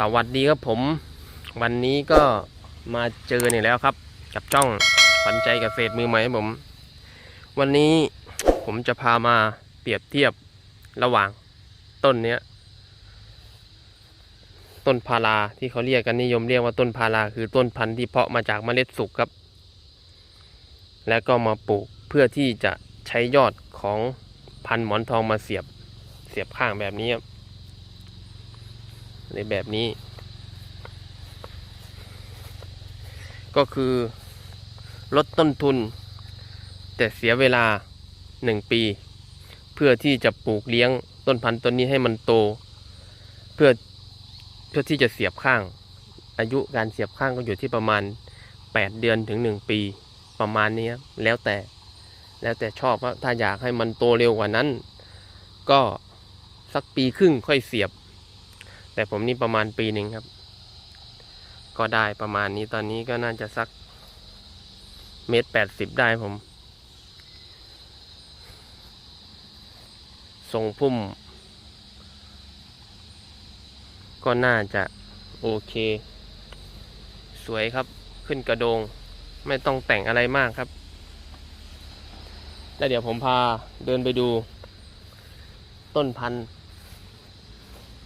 สวัสดีครับผม วันนี้ก็มาเจอเนี่ยแล้วครับ กับจ้องขวัญใจเกษตรมือใหม่ผม วันนี้ผมจะพามาเปรียบเทียบระหว่างต้นเนี้ย ต้นพาราที่เขาเรียกกันนิยมเรียกว่าต้นพาราคือต้นพันธุ์ที่เพาะมาจากเมล็ดสุกครับ แล้วก็มาปลูกเพื่อที่จะใช้ยอดของพันธุ์หมอนทองมาเสียบเสียบข้างแบบนี้ครับ ในแบบนี้ ก็คือลดต้นทุน แต่เสียเวลาหนึ่งปี เพื่อที่จะปลูกเลี้ยงต้นพันธุ์ต้นนี้ให้มันโต เพื่อเพื่อที่จะเสียบข้าง อายุการเสียบข้างก็อยู่ที่ประมาณ 8 เดือนถึง 1 ปีประมาณนี้แล้วแต่แล้วแต่ชอบว่าถ้าอยากให้มันโตเร็วกว่านั้น ก็สักปีครึ่งค่อยเสียบ แต่ผมนี่ประมาณปีหนึ่งครับ ก็ได้ประมาณนี้ตอนนี้ก็น่าจะสักเมตรแปดสิบได้ผม ทรงพุ่ม ก็น่าจะโอเค สวยครับขึ้นกระโดง ไม่ต้องแต่งอะไรมากครับ แล้วเดี๋ยวผมพาเดินไปดู ต้นพันธุ์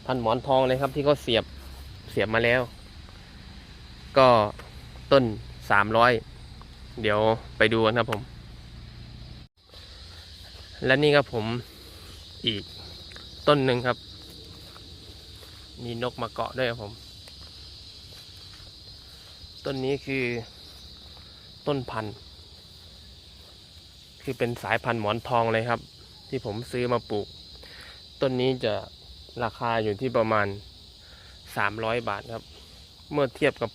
พันหมอนทองเลยครับ ที่เขาเสียบเสียบมาแล้ว ก็ต้นสามร้อยเดี๋ยวไปดูกันครับผม และนี่ครับผมอีกต้นหนึ่งครับ มีนกมาเกาะด้วยครับผม ต้นนี้คือต้นพันธุ์ คือเป็นสายพันธุ์หมอนทองเลยครับ ที่ผมซื้อมาปลูก ต้นนี้จะ ราคาอยู่ที่ประมาณสามร้อยบาทครับ เมื่อเทียบกับ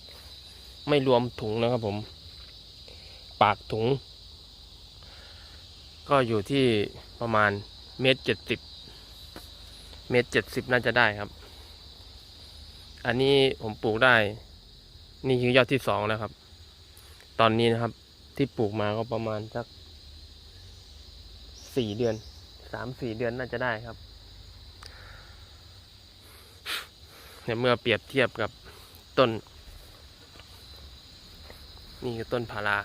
ไม่รวมถุงนะครับผม ปากถุง ก็อยู่ที่ประมาณเมตรเจ็ดสิบเมตรเจ็ดสิบน่าจะได้ครับ อันนี้ผมปลูกได้ นี่คือยอดที่สองแล้วครับ ตอนนี้นะครับที่ปลูกมาก็ประมาณสักสี่เดือนสามสี่เดือนน่าจะได้ครับ ในเมื่อเปรียบเทียบกับต้น นี่คือต้นพารา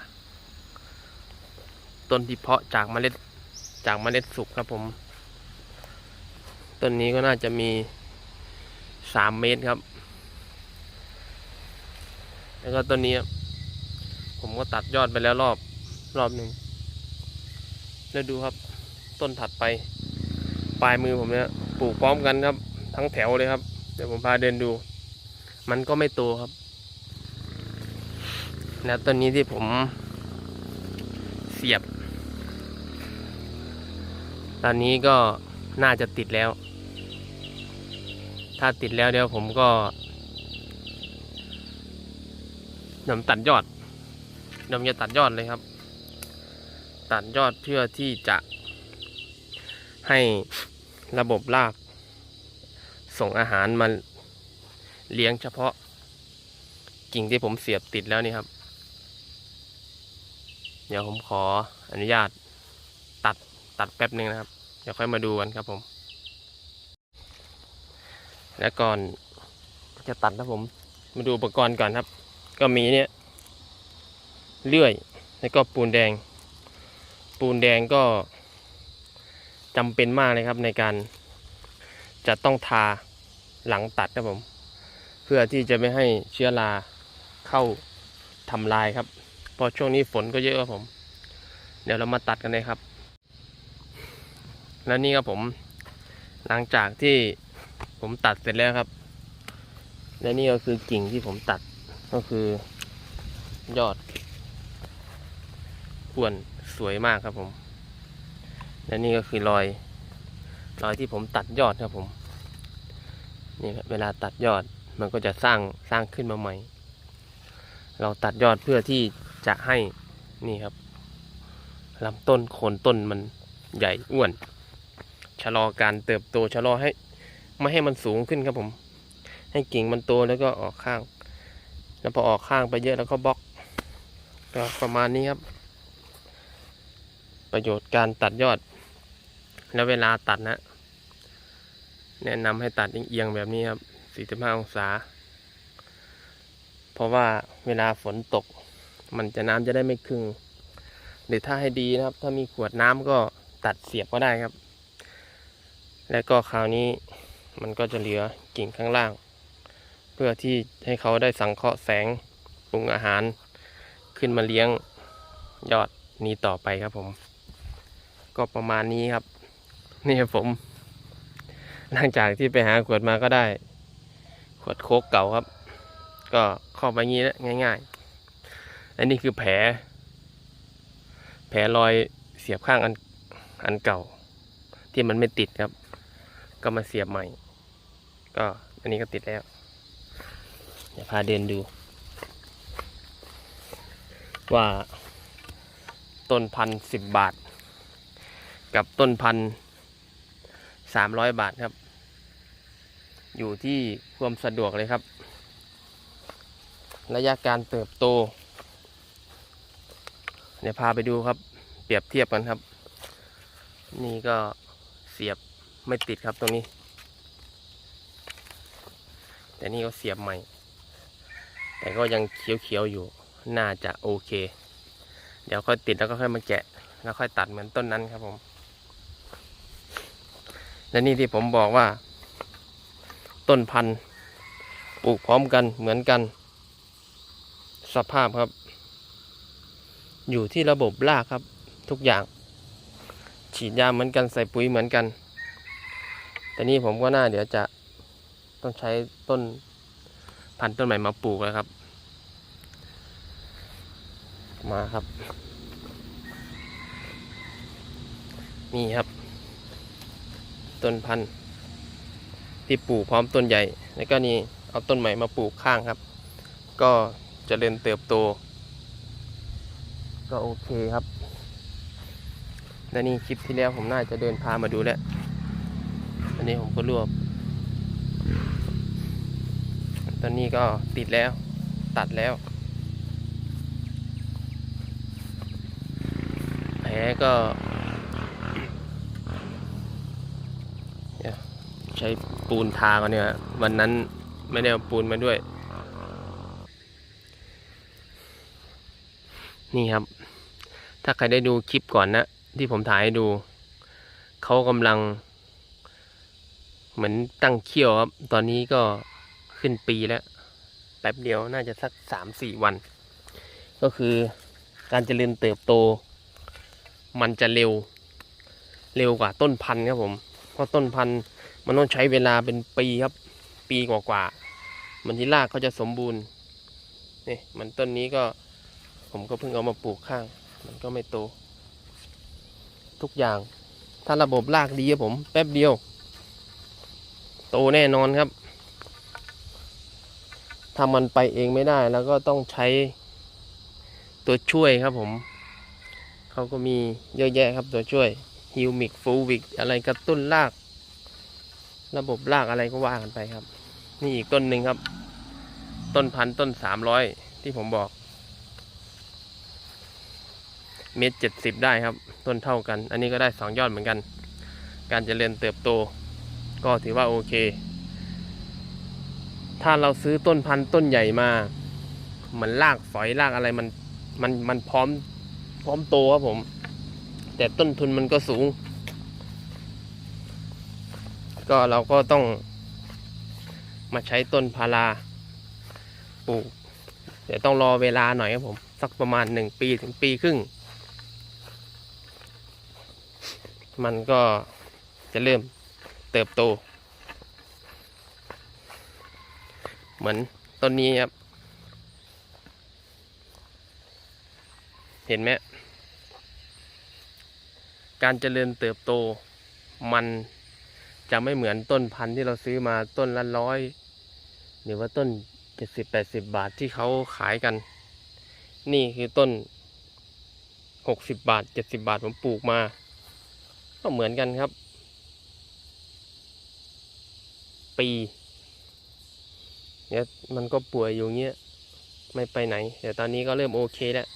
ต้นที่เพาะจากเมล็ดจากเมล็ดสุกครับผม ต้นนี้ก็น่าจะมีสามเมตรครับ แล้วก็ต้นนี้ผมก็ตัดยอดไปแล้วรอบรอบหนึ่งแล้วดูครับ ต้นถัดไป ปลายมือผมเนี่ยปลูกพร้อมกันครับ ทั้งแถวเลยครับ เดี๋ยวผมพาเดินดู มันก็ไม่โตครับ แล้วต้นนี้ที่ผมเสียบ ตอนนี้ก็น่าจะติดแล้ว ถ้าติดแล้วเดี๋ยวผมก็เดี๋ยวตัดยอดเดี๋ยวจะตัดยอดเลยครับ ตัดยอดเพื่อที่จะให้ระบบราก ส่งอาหารมาเลี้ยงเฉพาะ กิ่งที่ผมเสียบติดแล้วนี่ครับ เดี๋ยวผมขออนุญาตตัดตัดแป๊บหนึ่งนะครับ เดี๋ยวค่อยมาดูกันครับผม และก่อนจะตัดนะผมมาดูอุปกรณ์ก่อนครับ ก็มีเนี่ยเลื่อย แล้วก็ปูนแดง ปูนแดงก็จำเป็นมากเลยครับในการจะต้องทา หลังตัดครับผม เพื่อที่จะไม่ให้เชื้อราเข้าทำลายครับเพราะช่วงนี้ฝนก็เยอะครับผม เดี๋ยวเรามาตัดกันเลยครับ แล้วนี่ครับผม หลังจากที่ผมตัดเสร็จแล้วครับ และนี่ก็คือกิ่งที่ผมตัดก็คือยอดอ้วนสวยมากครับผม และนี่ก็คือรอย รอยที่ผมตัดยอดครับผม นี่ครับเวลาตัดยอดมันก็จะสร้างสร้างขึ้นมาใหม่ เราตัดยอดเพื่อที่จะให้นี่ครับลำต้นโคนต้นมันใหญ่อ้วน ชะลอการเติบโตชะลอให้ ไม่ให้มันสูงขึ้นครับผม ให้กิ่งมันโตแล้วก็ออกข้าง แล้วพอออกข้างไปเยอะแล้วก็บล็อกก็ประมาณนี้ครับ ประโยชน์การตัดยอด แล้วเวลาตัดนะ แนะนำให้ตัดเอียงแบบนี้ครับ 45 องศา เพราะว่าเวลาฝนตก มันจะน้ำจะได้ไม่คึงหรือถ้าให้ดีนะครับ ถ้ามีขวดน้ำก็ตัดเสียบก็ได้ครับ แล้วก็คราวนี้มันก็จะเหลือกิ่งข้างล่าง เพื่อที่ให้เขาได้สังเคราะห์แสงปรุงอาหาร ขึ้นมาเลี้ยงยอดนี้ต่อไปครับผม ก็ประมาณนี้ครับ นี่ครับผม หลังจากที่ไปหาขวดมาก็ได้ ขวดโคกเก่าครับ ก็เข้าไปงี้แล้วง่าย ๆ อันนี้คือแผล แผลรอยเสียบข้างอันอันเก่า ที่มันไม่ติดครับ ก็มาเสียบใหม่ ก็อันนี้ก็ติดแล้วเดี๋ยวพาเดินดู ว่าต้นพันสิบบาท กับต้นพันสามร้อยบาทครับ อยู่ที่ความสะดวกเลยครับ ระยะการเติบโต เดี๋ยวพาไปดูครับ เปรียบเทียบกันครับ นี่ก็เสียบไม่ติดครับตรงนี้ แต่นี่ก็เสียบใหม่ แต่ก็ยังเขียวๆอยู่ น่าจะโอเค เดี๋ยวค่อยติดแล้วก็ค่อยมาแกะ แล้วค่อยตัดเหมือนต้นนั้นครับผม และนี่ที่ผมบอกว่า ต้นพันธุ์ปลูกพร้อมกันเหมือนกัน สภาพครับ อยู่ที่ระบบรากครับ ทุกอย่าง ฉีดยาเหมือนกันใส่ปุ๋ยเหมือนกัน แต่นี่ผมก็น่าเดี๋ยวจะต้องใช้ต้นพันธุ์ต้นใหม่มาปลูกแล้วครับ มาครับ นี่ครับ ต้นพันธุ์ ที่ปลูกพร้อมต้นใหญ่ แล้วก็นี่เอาต้นใหม่มาปลูกข้างครับ ก็จเจริญเติบโต ก็โอเคครับ และนี่คลิปที่แล้วผมน่าจะเดินพามาดูแล้ว อันนี้ผมก็รวบ ตอนนี้ก็ติดแล้วตัดแล้วแผลก็เดี๋ยว ใช้ปูนทาก่อนเนี่ยวันนั้นไม่ได้เอาปูนมาด้วย นี่ครับ ถ้าใครได้ดูคลิปก่อนนะ ที่ผมถ่ายให้ดู เขากำลัง เหมือนตั้งเขี้ยวครับ ตอนนี้ก็ขึ้นปีแล้ว แป๊บเดียวน่าจะสักสามสี่วัน ก็คือการเจริญเติบโต มันจะเร็ว เร็วกว่าต้นพันธุ์ครับผม เพราะต้นพันธุ์ มันต้องใช้เวลาเป็นปีครับ ปีกว่าๆมันที่รากเขาจะสมบูรณ์นี่มันต้นนี้ก็ ผมก็เพิ่งเอามาปลูกข้าง มันก็ไม่โต ทุกอย่าง ถ้าระบบรากดีครับผม แป๊บเดียว โตแน่นอนครับถ้ามันไปเองไม่ได้แล้วก็ต้องใช้ตัวช่วยครับผม เขาก็มีเยอะแยะครับตัวช่วยฮิวมิกฟูวิกอะไรกระตุ้นราก ระบบรากอะไรก็ว่ากันไปครับ นี่อีกต้นหนึ่งครับ ต้นพันต้นสามร้อยที่ผมบอก เมตรเจ็ดสิบได้ครับ ต้นเท่ากัน อันนี้ก็ได้สองยอดเหมือนกัน การเจริญเติบโต ก็ถือว่าโอเค ถ้าเราซื้อต้นพันต้นใหญ่มาเหมือนรากฝอยรากอะไรมันมันมันพร้อมพร้อมโตครับผม แต่ต้นทุนมันก็สูง ก็เราก็ต้องมาใช้ต้นพาราปลูก เดี๋ยวต้องรอเวลาหน่อยครับผม สักประมาณหนึ่งปีถึงปีครึ่ง มันก็จะเริ่มเติบโต เหมือนต้นนี้ครับ เห็นไหมการเจริญเติบโตมัน จะไม่เหมือนต้นพันธุ์ที่เราซื้อมาต้นละร้อยหรือว่าต้นเจ็ดสิบแปดสิบบาทที่เขาขายกัน นี่คือต้นหกสิบบาทเจ็ดสิบาทผมปลูกมา ก็เหมือนกันครับ ปีเนี่ยมันก็ป่วยอยู่เงี้ยไม่ไปไหนแต่ตอนนี้ก็เริ่มโอเคแล้ว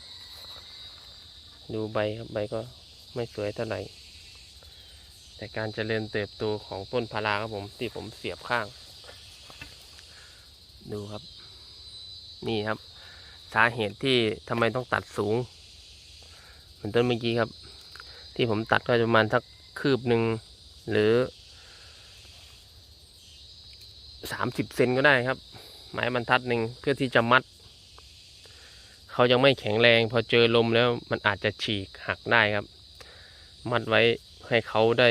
ดูใบครับใบก็ไม่สวยเท่าไหร่ แต่การเจริญเติบโตของต้นพาราครับผมที่ผมเสียบข้าง ดูครับ นี่ครับ สาเหตุที่ทำไมต้องตัดสูง เหมือนต้นเมื่อกี้ครับ ที่ผมตัดก็ประมาณสักคืบหนึ่งหรือสามสิบเซนก็ได้ครับ ไม้บรรทัดหนึ่งเพื่อที่จะมัด เขายังไม่แข็งแรง พอเจอลมแล้วมันอาจจะฉีกหักได้ครับ มัดไว้ ให้เขาได้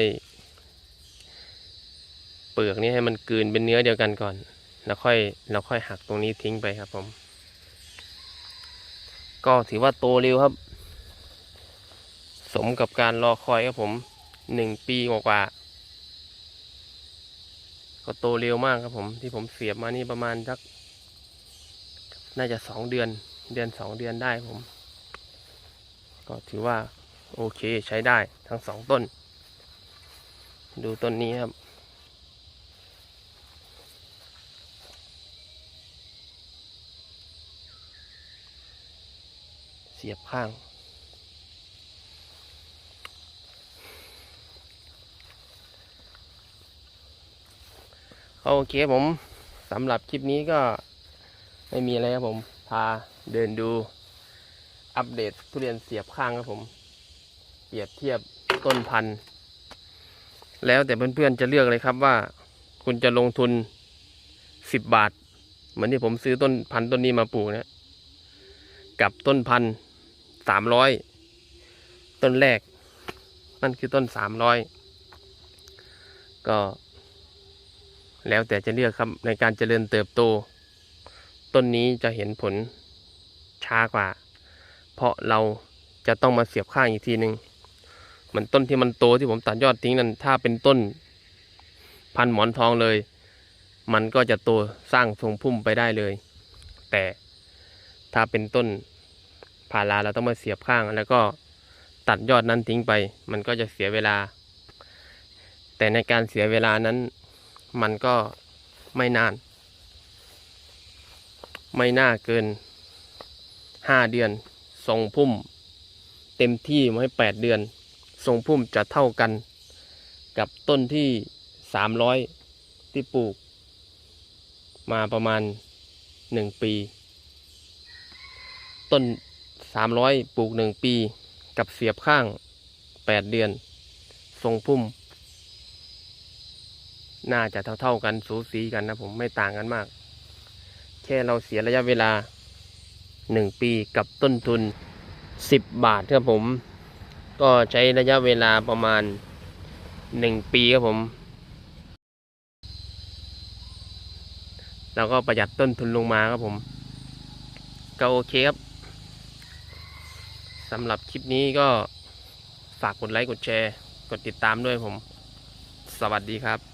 เปลือกนี้ให้มันกลืนเป็นเนื้อเดียวกันก่อน แล้วค่อยแล้วค่อยหักตรงนี้ทิ้งไปครับผม ก็ถือว่าโตเร็วครับ สมกับการรอคอยครับผมหนึ่งปีกว่าก็โตเร็วมากครับผม ที่ผมเสียบมานี่ประมาณสักน่าจะสองเดือน เดือนสองเดือนได้ผม ก็ถือว่าโอเคใช้ได้ทั้งสองต้น ดูต้นนี้ครับ เสียบข้าง โอเคผมสำหรับคลิปนี้ก็ไม่มีอะไรครับผม พาเดินดูอัปเดตทุเรียนเสียบข้างครับผม เปรียบเทียบต้นพันธุ์ แล้วแต่เพื่อนๆจะเลือกเลยครับว่า คุณจะลงทุนสิบบาท เหมือนที่ผมซื้อต้นพันธุ์ต้นนี้มาปลูกเนี่ยกับต้นพันธุ์สามร้อยต้นแรก นั่นคือต้นสามร้อยก็ แล้วแต่จะเลือกครับในการเจริญเติบโต ต้นนี้จะเห็นผลช้ากว่า เพราะเราจะต้องมาเสียบข้างอีกทีหนึ่ง มือนต้นที่มันโตที่ผมตัดยอดทิ้งนั้น ถ้าเป็นต้นพันหมอนทองเลย มันก็จะโตสร้างทรงพุ่มไปได้เลย แต่ถ้าเป็นต้นพาราเราต้องมาเสียบข้าง แล้วก็ตัดยอดนั้นทิ้งไป มันก็จะเสียเวลา แต่ในการเสียเวลานั้น มันก็ไม่นาน ไม่น่าเกินห้าเดือนทรงพุ่ม เต็มที่ไว้แปดเดือน ทรงพุ่มจะเท่ากันกับต้นที่สามร้อยที่ปลูก มาประมาณหนึ่งปี ต้นสามร้อยปลูกหนึ่งปี กับเสียบข้างแปดเดือน ทรงพุ่ม น่าจะเท่าๆกันสูสีกันนะผมไม่ต่างกันมาก แค่เราเสียระยะเวลาหนึ่งปีกับต้นทุนสิบบาทครับผม ก็ใช้ระยะเวลาประมาณหนึ่งปีครับผม แล้วก็ประหยัดต้นทุนลงมาครับผม ก็โอเคครับสำหรับคลิปนี้ก็ฝากกดไลค์กดแชร์ กดติดตามด้วยผม สวัสดีครับ